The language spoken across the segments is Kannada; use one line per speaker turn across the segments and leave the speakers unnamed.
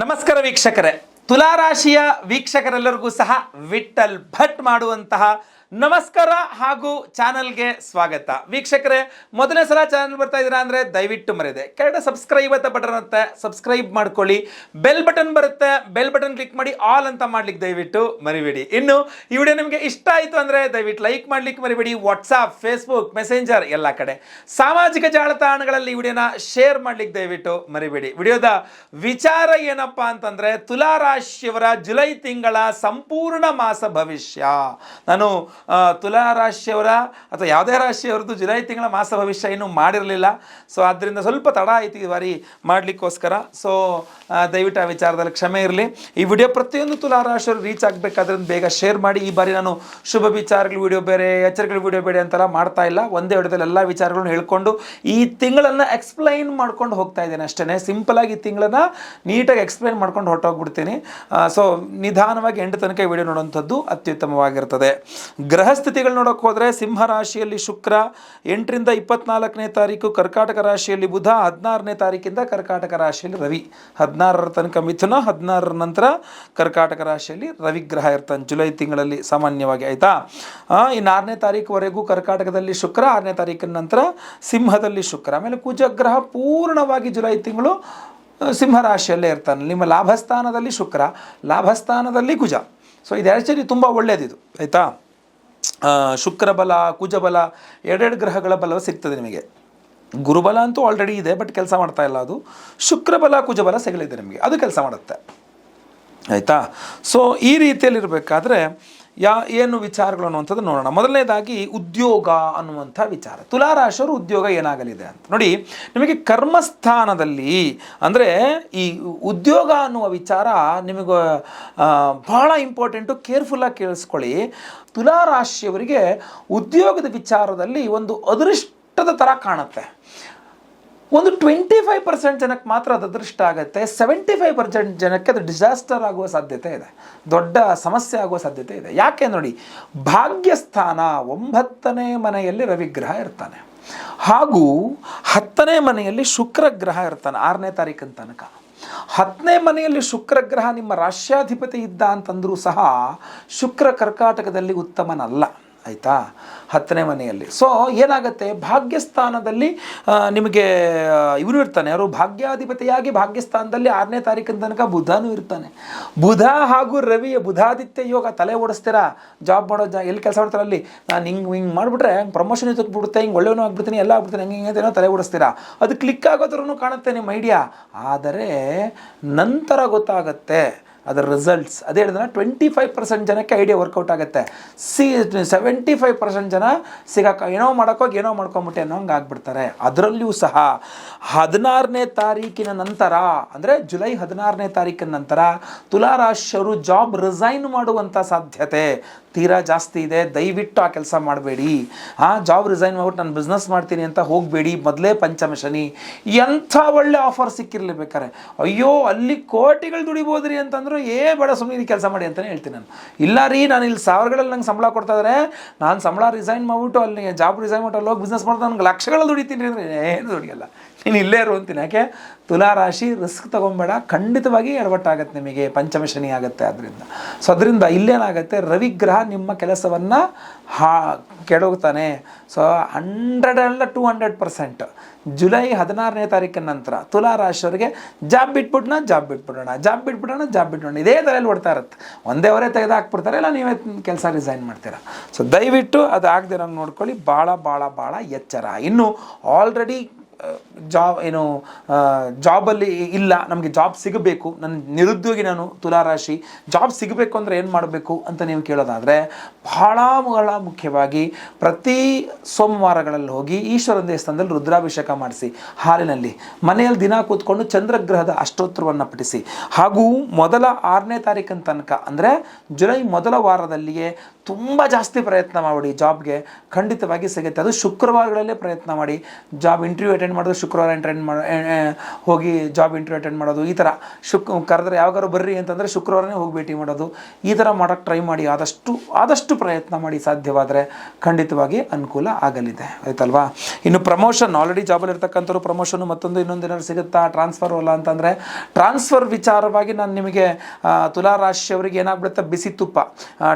ನಮಸ್ಕಾರ ವೀಕ್ಷಕರೇ. ತುಲಾರಾಶಿಯ ವೀಕ್ಷಕರೆಲ್ಲರಿಗೂ ಸಹ ವಿಠಲ್ ಭಟ್ ಮಾಡುವಂತಹ ನಮಸ್ಕಾರ ಹಾಗೂ ಚಾನಲ್ಗೆ ಸ್ವಾಗತ. ವೀಕ್ಷಕರೇ, ಮೊದಲನೇ ಸಲ ಚಾನಲ್ ಬರ್ತಾ ಇದ್ದೀರಾ ಅಂದರೆ ದಯವಿಟ್ಟು ಮರೆಯದೆ. ಕೆಳಗಡೆ ಸಬ್ಸ್ಕ್ರೈಬ್ ಅಂತ ಬಟನ್ ಇರುತ್ತೆ ಸಬ್ಸ್ಕ್ರೈಬ್ ಮಾಡ್ಕೊಳ್ಳಿ. ಬೆಲ್ ಬಟನ್ ಬರುತ್ತೆ ಬೆಲ್ ಬಟನ್ ಕ್ಲಿಕ್ ಮಾಡಿ ಆಲ್ ಅಂತ ಮಾಡ್ಲಿಕ್ಕೆ ದಯವಿಟ್ಟು ಮರಿಬೇಡಿ. ಇನ್ನು, ಈ ವಿಡಿಯೋ ನಿಮಗೆ ಇಷ್ಟ ಆಯಿತು ಅಂದರೆ ದಯವಿಟ್ಟು ಲೈಕ್ ಮಾಡ್ಲಿಕ್ಕೆ ಮರಿಬೇಡಿ. ವಾಟ್ಸಾಪ್ ಫೇಸ್ಬುಕ್ ಮೆಸೆಂಜರ್ ಎಲ್ಲ ಕಡೆ. ಸಾಮಾಜಿಕ ಜಾಲತಾಣಗಳಲ್ಲಿ ಈ ವಿಡಿಯೋನ ಶೇರ್ ಮಾಡ್ಲಿಕ್ಕೆ ದಯವಿಟ್ಟು ಮರಿಬೇಡಿ. ವಿಡಿಯೋದ ವಿಚಾರ ಏನಪ್ಪ ಅಂತಂದರೆ ತುಲಾ ರಾಶಿಯವರ ಜುಲೈ ತಿಂಗಳ ಸಂಪೂರ್ಣ ಮಾಸ ಭವಿಷ್ಯ. ನಾನು ತುಲಾ ರಾಶಿಯವರ ಅಥವಾ ಯಾವುದೇ ರಾಶಿಯವರದ್ದು ಜುಲೈ ತಿಂಗಳ ಮಾಸ ಭವಿಷ್ಯ ಇನ್ನೂ ಮಾಡಿರಲಿಲ್ಲ. ಸೊ ಆದ್ದರಿಂದ ಸ್ವಲ್ಪ ತಡ ಆಯ್ತು ಈ ಬಾರಿ ಮಾಡಲಿಕ್ಕೋಸ್ಕರ. ಸೊ ದಯವಿಟ್ಟು ಆ ವಿಚಾರದಲ್ಲಿ ಕ್ಷಮೆ ಇರಲಿ. ಈ ವಿಡಿಯೋ ಪ್ರತಿಯೊಂದು ತುಲಾ ರಾಶಿಯವರು ರೀಚ್ ಆಗಬೇಕಾದ್ರಿಂದ ಬೇಗ ಶೇರ್ ಮಾಡಿ. ಈ ಬಾರಿ ನಾನು ಶುಭ ವಿಚಾರಗಳ ವಿಡಿಯೋ ಬೇರೆ, ಎಚ್ಚರಿಕೆಗಳ ವಿಡಿಯೋ ಬೇರೆ ಅಂತೆಲ್ಲ ಮಾಡ್ತಾ ಇಲ್ಲ. ಒಂದೇ ವಿಡಿಯೋದಲ್ಲಿ ಎಲ್ಲ ವಿಚಾರಗಳನ್ನು ಹೇಳ್ಕೊಂಡು ಈ ತಿಂಗಳನ್ನು ಎಕ್ಸ್ಪ್ಲೈನ್ ಮಾಡ್ಕೊಂಡು ಹೋಗ್ತಾ ಇದ್ದೇನೆ ಅಷ್ಟೇ ಸಿಂಪಲ್ ಆಗಿ ಈ ತಿಂಗಳನ್ನು ನೀಟಾಗಿ ಎಕ್ಸ್ಪ್ಲೈನ್ ಮಾಡ್ಕೊಂಡು ಹೊರಟೋಗ್ಬಿಡ್ತೀನಿ. ಸೊ ನಿಧಾನವಾಗಿ ಎಂಟು ತನಕ ವಿಡಿಯೋ ನೋಡುವಂಥದ್ದು ಅತ್ಯುತ್ತಮವಾಗಿರ್ತದೆ. ಗ್ರಹ ಸ್ಥಿತಿಗಳು ನೋಡೋಕೆ ಹೋದರೆ ಸಿಂಹ ರಾಶಿಯಲ್ಲಿ ಶುಕ್ರ, ಎಂಟರಿಂದ ಇಪ್ಪತ್ನಾಲ್ಕನೇ ತಾರೀಕು ಕರ್ಕಾಟಕ ರಾಶಿಯಲ್ಲಿ ಬುಧ, ಹದಿನಾರನೇ ತಾರೀಕಿಂದ ಕರ್ಕಾಟಕ ರಾಶಿಯಲ್ಲಿ ರವಿ. ಹದಿನಾರರ ತನಕ ಮಿಥುನ, ಹದಿನಾರರ ನಂತರ ಕರ್ಕಾಟಕ ರಾಶಿಯಲ್ಲಿ ರವಿಗ್ರಹ ಇರ್ತಾನೆ ಜುಲೈ ತಿಂಗಳಲ್ಲಿ ಸಾಮಾನ್ಯವಾಗಿ, ಆಯಿತಾ? ಇನ್ನು ಆರನೇ ತಾರೀಕುವರೆಗೂ ಕರ್ಕಾಟಕದಲ್ಲಿ ಶುಕ್ರ, ಆರನೇ ತಾರೀಕಿನ ನಂತರ ಸಿಂಹದಲ್ಲಿ ಶುಕ್ರ. ಆಮೇಲೆ ಕುಜಗ್ರಹ ಪೂರ್ಣವಾಗಿ ಜುಲೈ ತಿಂಗಳು ಸಿಂಹರಾಶಿಯಲ್ಲೇ ಸಿಂಹ ರಾಶಿಯಲ್ಲೇ ಇರ್ತಾನೆ. ನಿಮ್ಮ ಲಾಭಸ್ಥಾನದಲ್ಲಿ ಶುಕ್ರ, ಲಾಭಸ್ಥಾನದಲ್ಲಿ ಕುಜ. ಸೊ ಇದು ಆ್ಯಕ್ಚುಲಿ ತುಂಬ ಒಳ್ಳೆಯದಿದು ಆಯಿತಾ? ಆ, ಶುಕ್ರ ಬಲ ಕುಜ ಬಲ ಎರಡೆರಡು ಗ್ರಹಗಳ ಬಲ ಸಿಗ್ತದೆ ನಿಮಗೆ. ಗುರುಬಲ ಅಂತೂ ಆಲ್ರೆಡಿ ಇದೆ ಬಟ್ ಕೆಲಸ ಮಾಡ್ತಾ ಇಲ್ಲ ಅದು. ಶುಕ್ರಬಲ ಕುಜಬಲ ಕುಜ ಬಲ ಸಿಗಲಿದೆ ನಿಮಗೆ. ಅದು ಕೆಲಸ ಮಾಡುತ್ತೆ. ಆಯಿತಾ? ಸೊ ಈ ರೀತಿಯಲ್ಲಿ ಇರಬೇಕಾದ್ರೆ ಯಾ, ಏನು ವಿಚಾರಗಳು ಅನ್ನುವಂಥದ್ದು ನೋಡೋಣ. ಮೊದಲನೇದಾಗಿ ಉದ್ಯೋಗ ಅನ್ನುವಂಥ ವಿಚಾರ. ತುಲಾರಾಶಿಯವರು ಉದ್ಯೋಗ ಏನಾಗಲಿದೆ ಅಂತ. ನೋಡಿ, ನಿಮಗೆ ಕರ್ಮಸ್ಥಾನದಲ್ಲಿ, ಅಂದರೆ ಈ ಉದ್ಯೋಗ ಅನ್ನುವ ವಿಚಾರ ನಿಮಗೆ ಬಹಳ ಇಂಪಾರ್ಟೆಂಟು ಕೇರ್ಫುಲ್ಲಾಗಿ ಕೇಳಿಸ್ಕೊಳ್ಳಿ. ತುಲಾರಾಶಿಯವರಿಗೆ ಉದ್ಯೋಗದ ವಿಚಾರದಲ್ಲಿ ಒಂದು ಅದೃಷ್ಟದ ಥರ ಕಾಣುತ್ತೆ. ಒಂದು ಟ್ವೆಂಟಿ ಫೈವ್ ಪರ್ಸೆಂಟ್ ಜನಕ್ಕೆ ಮಾತ್ರ ಅದು ಅದೃಷ್ಟ ಆಗುತ್ತೆ. ಸೆವೆಂಟಿ ಫೈವ್ ಪರ್ಸೆಂಟ್ ಜನಕ್ಕೆ ಅದು ಡಿಸಾಸ್ಟರ್ ಆಗುವ ಸಾಧ್ಯತೆ ಇದೆ. ದೊಡ್ಡ ಸಮಸ್ಯೆ ಆಗುವ ಸಾಧ್ಯತೆ ಇದೆ. ಯಾಕೆ ನೋಡಿ, ಭಾಗ್ಯಸ್ಥಾನ ಒಂಬತ್ತನೇ ಮನೆಯಲ್ಲಿ ರವಿಗ್ರಹ ಇರ್ತಾನೆ. ಹಾಗೂ ಹತ್ತನೇ ಮನೆಯಲ್ಲಿ ಶುಕ್ರ ಗ್ರಹ ಇರ್ತಾನೆ, ಆರನೇ ತಾರೀಕಿನ ತನಕ. ಹತ್ತನೇ ಮನೆಯಲ್ಲಿ ಶುಕ್ರ ಗ್ರಹ ನಿಮ್ಮ ರಾಷ್ಟ್ರಾಧಿಪತಿ ಇದ್ದ ಅಂತಂದರೂ ಸಹ ಶುಕ್ರ ಕರ್ಕಾಟಕದಲ್ಲಿ ಉತ್ತಮನಲ್ಲ. ಆಯಿತಾ? ಹತ್ತನೇ ಮನೆಯಲ್ಲಿ. ಸೊ ಏನಾಗುತ್ತೆ? ಭಾಗ್ಯಸ್ಥಾನದಲ್ಲಿ ನಿಮಗೆ ಇವನು ಇರ್ತಾನೆ. ಅವರು ಭಾಗ್ಯಾಧಿಪತಿಯಾಗಿ ಭಾಗ್ಯಸ್ಥಾನದಲ್ಲಿ ಆರನೇ ತಾರೀಕಿನ ತನಕ ಬುಧನೂ ಇರ್ತಾನೆ. ಬುಧ ಹಾಗೂ ರವಿಯ ಬುಧಾದಿತ್ಯ ಯೋಗ ತಲೆ ಓಡಿಸ್ತೀರಾ? ಜಾಬ್ ಮಾಡೋ ಜಾ, ಎಲ್ಲಿ ಕೆಲಸ ಮಾಡ್ತಾರೆ ಅಲ್ಲಿ? ನಾನು ಹಿಂಗೆ ಹಿಂಗೆ ಮಾಡಿಬಿಟ್ರೆ ಪ್ರಮೋಷನ್ ಬಿಡುತ್ತೆ, ಹಿಂಗೆ ಒಳ್ಳೆಯವನು ಆಗ್ಬಿಡ್ತೀನಿ, ಎಲ್ಲ ಆಗ್ಬಿಡ್ತೀನಿ, ಹಂಗೆ ಹಿಂಗೆ ಏನೋ ತಲೆ ಓಡಿಸ್ತೀರಾ? ಅದು ಕ್ಲಿಕ್ ಆಗೋದ್ರೂ ಕಾಣುತ್ತೆ ನಿಮ್ಮ ಐಡಿಯಾ ಆದರೆ ನಂತರ ಗೊತ್ತಾಗತ್ತೆ. ಅದರ ರಿಸಲ್ಟ್ಸ್ ಅದೇ ಹೇಳಿದ್ರೆ ಟ್ವೆಂಟಿ ಫೈವ್ ಪರ್ಸೆಂಟ್ ಜನಕ್ಕೆ ಐಡಿಯಾ ವರ್ಕೌಟ್ ಆಗುತ್ತೆ. ಸಿ ಸೆವೆಂಟಿ ಫೈವ್ ಪರ್ಸೆಂಟ್ ಜನ ಸಿಗಕ್ಕೆ ಏನೋ ಮಾಡೋಕ್ಕೋಗಿ ಏನೋ ಮಾಡ್ಕೊಂಬಿಟ್ಟೆ ಅನ್ನೋ ಹಂಗೆ ಆಗ್ಬಿಡ್ತಾರೆ. ಅದರಲ್ಲಿಯೂ ಸಹ ಹದಿನಾರನೇ ತಾರೀಕಿನ ನಂತರ, ಅಂದರೆ ಜುಲೈ ಹದಿನಾರನೇ ತಾರೀಕಿನ ನಂತರ ತುಲಾರಾಶಿಯವರು ಜಾಬ್ ರಿಸೈನ್ ಮಾಡುವಂಥ ಸಾಧ್ಯತೆ ತೀರಾ ಜಾಸ್ತಿ ಇದೆ. ದಯವಿಟ್ಟು ಆ ಕೆಲಸ ಮಾಡಬೇಡಿ. ಆ ಜಾಬ್ ರಿಸೈನ್ ಮಾಡ್ಬಿಟ್ಟು ನಾನು ಬಿಸ್ನೆಸ್ ಮಾಡ್ತೀನಿ ಅಂತ ಹೋಗಬೇಡಿ. ಮೊದಲೇ ಪಂಚಮ ಶನಿ. ಎಂಥ ಒಳ್ಳೆ ಆಫರ್ ಸಿಕ್ಕಿರಲಿ ಬೇಕಾರೆ. ಅಯ್ಯೋ, ಅಲ್ಲಿ ಕೋಟಿಗಳು ದುಡಿಬೋದ್ರಿ ಅಂತಂದ್ರು ಏ ಬೇಡ ಸುಮ್ಮನೆ ಕೆಲಸ ಮಾಡಿ ಅಂತಲೇ ಹೇಳ್ತೀನಿ ನಾನು. ಇಲ್ಲ ರೀ, ನಾನು ಇಲ್ಲಿ ಸಾವಿರಗಳಲ್ಲಿ ನಂಗೆ ಸಂಬಳ ಕೊಡ್ತಾ ಇದ್ದಾರೆ ನಾನು ಸಂಬಳ ರಿಸೈನ್ ಮಾಡ್ಬಿಟ್ಟು ಅಲ್ಲಿ ಜಾಬ್ ರಿಸೈನ್ ಮಾಡಿ ಅಲ್ಲಿ ಹೋಗಿ ಬಿಸ್ನೆಸ್ ಮಾಡ್ತಾ ನನಗೆ ಲಕ್ಷಗಳಲ್ಲಿ ದುಡಿತೀನಿ ಅಂದರೆ ಏನು ದುಡಿಯಲ್ಲ. ನೀನು ಇಲ್ಲೇ ಇರು ಅಂತೀನಿ. ಯಾಕೆ? ತುಲಾ ರಾಶಿ ರಿಸ್ಕ್ ತೊಗೊಬೇಡ. ಖಂಡಿತವಾಗಿ ಎಡವಟ್ಟಾಗತ್ತೆ ನಿಮಗೆ. ಪಂಚಮ ಶನಿ ಆಗುತ್ತೆ ಅದರಿಂದ ಸೊ ಅದರಿಂದ ಇಲ್ಲೇನಾಗುತ್ತೆ? ರವಿಗ್ರಹ ನಿಮ್ಮ ಕೆಲಸವನ್ನು ಹಾ ಕೆಡೋಗ್ತಾನೆ ಸೊ ಹಂಡ್ರೆಡ್ ಅಲ್ಲ ಟೂ ಹಂಡ್ರೆಡ್ ಪರ್ಸೆಂಟ್ ಜುಲೈ ಹದಿನಾರನೇ ತಾರೀಕಿನ ನಂತರ ತುಲಾ ರಾಶಿಯವರಿಗೆ ಜಾಬ್ ಬಿಟ್ಬಿಡೋಣ ಜಾಬ್ ಬಿಟ್ಬಿಡೋಣ ಜಾಬ್ ಬಿಟ್ಬಿಡೋಣ ಜಾಬ್ ಬಿಟ್ಬಿಡೋಣ. ಇದೇ ತಲೆಯಲ್ಲಿ ಓಡ್ತಾ ಇರುತ್ತೆ. ಒಂದೇ ಅವರೇ ತೆಗೆದು ಹಾಕ್ಬಿಡ್ತಾರೆ, ಇಲ್ಲ ನೀವೇ ಕೆಲಸ ರಿಸೈನ್ ಮಾಡ್ತೀರಾ. ಸೊ ದಯವಿಟ್ಟು ಅದು ಆಗದಿರೋಂಗೆ ನೋಡ್ಕೊಳ್ಳಿ. ಭಾಳ ಭಾಳ ಭಾಳ ಎಚ್ಚರ. ಇನ್ನು ಆಲ್ರೆಡಿ ಜಾಬ್, ಏನು ಜಾಬಲ್ಲಿ ಇಲ್ಲ, ನಮಗೆ ಜಾಬ್ ಸಿಗಬೇಕು ನನ್ನ ನಿರುದ್ಯೋಗಿ ನಾನು ತುಲಾರಾಶಿ, ಜಾಬ್ ಸಿಗಬೇಕು ಅಂದರೆ ಏನು ಮಾಡಬೇಕು ಅಂತ ನೀವು ಕೇಳೋದಾದರೆ, ಬಹಳ ಬಹಳ ಮುಖ್ಯವಾಗಿ ಪ್ರತಿ ಸೋಮವಾರಗಳಲ್ಲಿ ಹೋಗಿ ಈಶ್ವರನ ದೇವಸ್ಥಾನದಲ್ಲಿ ರುದ್ರಾಭಿಷೇಕ ಮಾಡಿಸಿ, ಹಾಲಿನಲ್ಲಿ, ಮನೆಯಲ್ಲಿ ದಿನ ಕೂತ್ಕೊಂಡು ಚಂದ್ರಗ್ರಹದ ಅಷ್ಟೋತ್ತರವನ್ನು ಪಠಿಸಿ, ಹಾಗೂ ಮೊದಲ ಆರನೇ ತಾರೀಕಿನ ತನಕ ಅಂದರೆ ಜುಲೈ ಮೊದಲ ವಾರದಲ್ಲಿಯೇ ತುಂಬ ಜಾಸ್ತಿ ಪ್ರಯತ್ನ ಮಾಡಿ ಜಾಬ್ಗೆ ಖಂಡಿತವಾಗಿ ಸಿಗುತ್ತೆ. ಅದು ಶುಕ್ರವಾರಗಳಲ್ಲೇ ಪ್ರಯತ್ನ ಮಾಡಿ, ಜಾಬ್ ಇಂಟರ್ವ್ಯೂ ಅಟೆಂಡ್ ಮಾಡಿದ್ರೆ ಮಾಡೋದು, ಶುಕ್ರವಾರ ಅಟೆಂಡ್ ಮಾಡೋ ಹೋಗಿ ಜಾಬ್ ಇಂಟರ್ವ್ಯೂ ಅಟೆಂಡ್ ಮಾಡೋದು, ಈ ಥರ ಶುಕ್, ಕರೆದ್ರೆ ಯಾವಾಗಾರು ಬರ್ರಿ ಅಂತಂದರೆ ಶುಕ್ರವಾರನೇ ಹೋಗಿ ಭೇಟಿ ಮಾಡೋದು. ಈ ಥರ ಮಾಡೋಕ್ಕೆ ಟ್ರೈ ಮಾಡಿ ಆದಷ್ಟು ಆದಷ್ಟು ಪ್ರಯತ್ನ ಮಾಡಿ ಸಾಧ್ಯವಾದರೆ ಖಂಡಿತವಾಗಿ ಅನುಕೂಲ ಆಗಲಿದೆ. ಆಯ್ತಲ್ವಾ? ಇನ್ನು ಪ್ರಮೋಷನ್ ಆಲ್ರೆಡಿ ಜಾಬಲ್ಲಿ ಇರ್ತಕ್ಕಂಥವ್ರು ಪ್ರಮೋಷನ್ ಮತ್ತೊಂದು ಇನ್ನೊಂದು ಏನಾದ್ರು ಸಿಗುತ್ತಾ? ಟ್ರಾನ್ಸ್ಫರ್ ಅಲ್ಲ ಅಂತಂದರೆ ಟ್ರಾನ್ಸ್ಫರ್ ವಿಚಾರವಾಗಿ ನಾನು ನಿಮಗೆ ತುಲಾ ರಾಶಿಯವರಿಗೆ ಏನಾಗ್ಬಿಡುತ್ತೆ? ಬಿಸಿ ತುಪ್ಪ.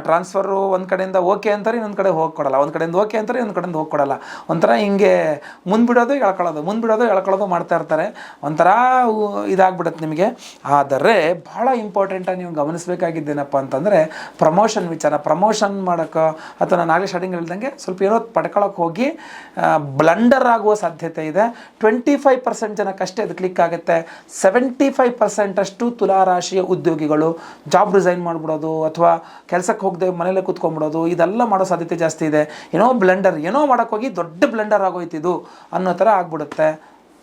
ಟ್ರಾನ್ಸ್ಫರು ಒಂದು ಕಡೆಯಿಂದ ಓಕೆ ಅಂತಾರೆ, ಇನ್ನೊಂದು ಕಡೆ ಹೋಗಿ ಕೊಡಲ್ಲ. ಒಂದು ಕಡೆಯಿಂದ ಓಕೆ ಅಂತಾರೆ, ಇನ್ನೊಂದು ಕಡೆಯಿಂದ ಹೋಗಿ ಕೊಡಲ್ಲ. ಒಂಥರ ಹಿಂಗೆ ಮುಂದ್ಬಿಡೋದು ಎಳ್ಕೊಳ್ಳೋದು ಮುಂದ್ಬಿಡೋದು ಎಳ್ಕೊಳ್ಳೋದು ಮಾಡ್ತಾ ಇರ್ತಾರೆ. ಒಂಥರ ಇದಾಗ್ಬಿಡುತ್ತೆ ನಿಮಗೆ. ಆದರೆ ಭಾಳ ಇಂಪಾರ್ಟೆಂಟಾಗಿ ನೀವು ಗಮನಿಸಬೇಕಾಗಿದ್ದೇನಪ್ಪ ಅಂತಂದರೆ ಪ್ರಮೋಷನ್ ವಿಚಾರ. ಪ್ರಮೋಷನ್ ಮಾಡೋಕ್ಕೆ ಅಥವಾ ನಾನು ಆಗಲೇ ಸ್ಟಾರ್ಟಿಂಗ್ ಹೇಳ್ದಂಗೆ ಸ್ವಲ್ಪ ಏನೋ ಪಡ್ಕೊಳ್ಳೋಕೆ ಹೋಗಿ ಬ್ಲಂಡರ್ ಆಗುವ ಸಾಧ್ಯತೆ ಇದೆ. ಟ್ವೆಂಟಿ ಫೈವ್ ಪರ್ಸೆಂಟ್ ಜನಕ್ಕಷ್ಟೇ ಅದು ಕ್ಲಿಕ್ ಆಗುತ್ತೆ. ಸೆವೆಂಟಿ ಫೈವ್ ಪರ್ಸೆಂಟಷ್ಟು ತುಲಾರಾಶಿಯ ಉದ್ಯೋಗಿಗಳು ಜಾಬ್ ರಿಸೈನ್ ಮಾಡಿಬಿಡೋದು ಅಥವಾ ಕೆಲಸಕ್ಕೆ ಹೋಗದೆ ಮನೇಲೆ ಕೂತ್ಕೊಂಡ್ಬಿಡೋದು, ಇದೆಲ್ಲ ಮಾಡೋ ಸಾಧ್ಯತೆ ಜಾಸ್ತಿ ಇದೆ. ಏನೋ ಬ್ಲೆಂಡರ್ ಏನೋ ಮಾಡೋಕ್ಕೋಗಿ ದೊಡ್ಡ ಬ್ಲೆಂಡರ್ ಆಗೋಯ್ತಿದು ಅನ್ನೋ ಥರ ಆಗ್ಬಿಡುತ್ತೆ.